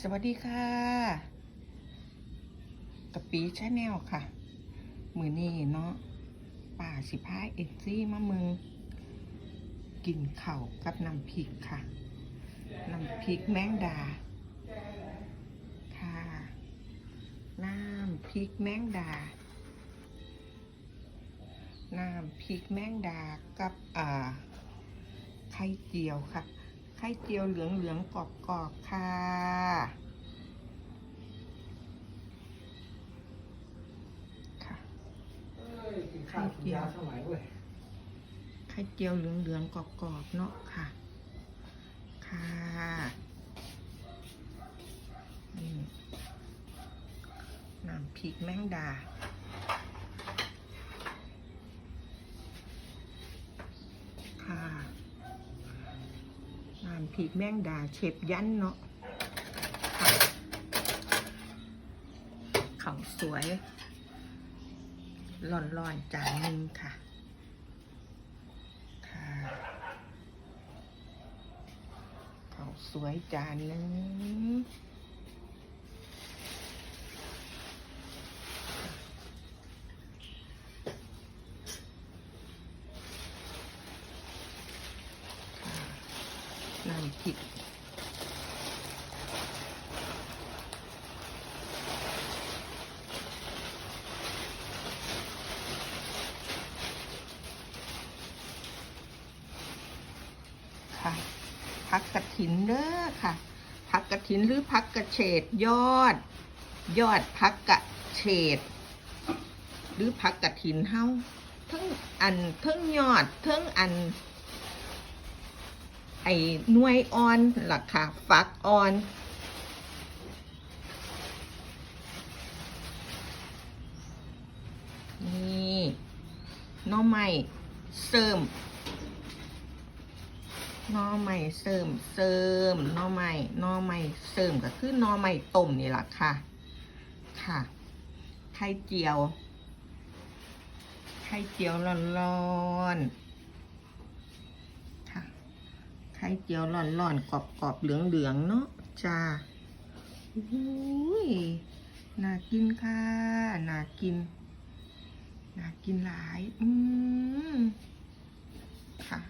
สวัสดีค่ะกะปีชาแนลค่ะ มือนี้เนาะป่าสิพายเอ็นซี่มาเมืองกินเข่ากับน้ำพริกค่ะ น้ำพริกแมงดา ค่ะ น้ำพริกแมงดา น้ำพริกแมงดากับอ่าไข่เจียวค่ะ ข่เจียวเหลืองเหลืองๆกรอบกรอบๆค่ะ ค่ะเอ้ยกินข้าวกินยาสมัยเว้ยไข่เจียวเหลืองเหลืองๆกรอบกรอบๆเนาะค่ะ ค่ะนี่น้ำพริกแมงดา ค่ะ น้ำพริกแมงดาเชฟยันเนาะค่ะเขาวสวยร้อนๆจานหนึ่งค่ะค่ะขาวสวยจานหนึ่ง น้ำพริกค่ะพักกระถินเด้อค่ะพักกระถินหรือพักกระเฉดยอด ยอดพักกระเฉดหรือพักกระถินเฮาทั้งอันทั้งยอดทั้งอัน ไอ้หน่วยอ่อนล่ะค่ะฟักอ่อนนี่น้อไม้เสริมน่อไม้เสริมเสริมน่อไม้หน่อไม้เสริมก็คือน่อไม้ต้มนี่แหละค่ะ ค่ะ ไข่เจียว ไข่เจียวร้อนๆ ค่ะ ไข่เจียวร่อนๆกรอบๆเหลืองๆเนาะจ้าอุ้ยน่ากินค่ะน่ากินน่ากินหลาย อืมค่ะ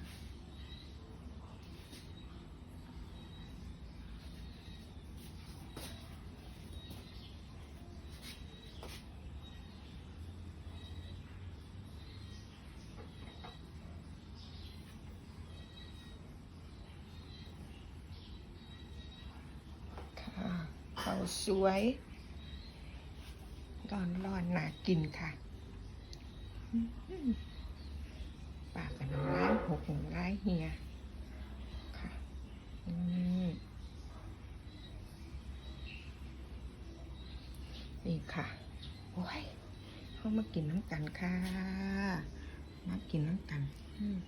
ค่ะข้าว สวยร้อนร้อนน่ากินค่ะปากกันร้ายหกหนึ่งร้ายเฮียค่ะอืมนี่ค่ะ โอ้ยเขามากินน้ำกันค่ะ มากินน้ำกัน อืม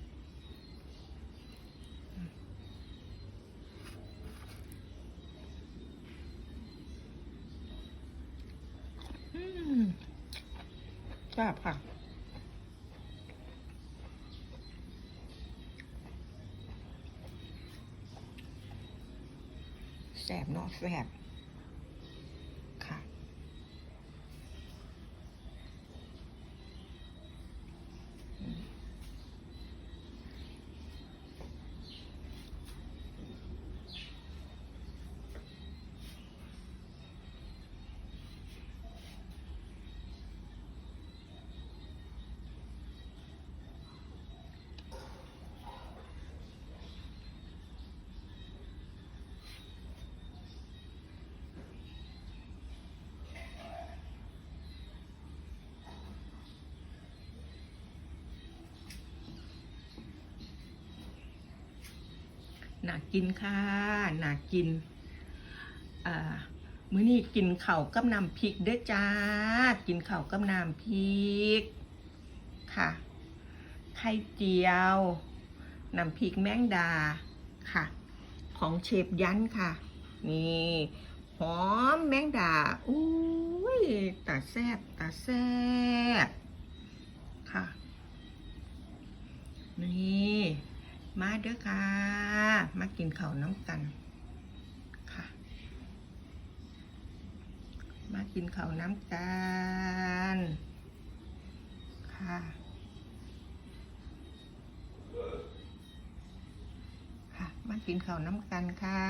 อืม แซ่บค่ะแซ่บเนาะแซ่บค่ะ หน่ากินค่ะหน่ากินอ่ามื้อนี้กินเข้ากับน้ำพริกเด้อจ้า กินเข้ากับน้ำพริกค่ะไข่เจียวน้ำพริกแมงดาค่ะ ของเชฟยันค่ะ นี่หอมแมงดาอุ้ยตาแซบตาแซบ ค่ะ นี่ มาเด้อค่ะ มากินข้าวน้ำกันค่ะ มากินข้าวน้ำกันค่ะค่ะ มากินข้าวน้ำกันค่ะ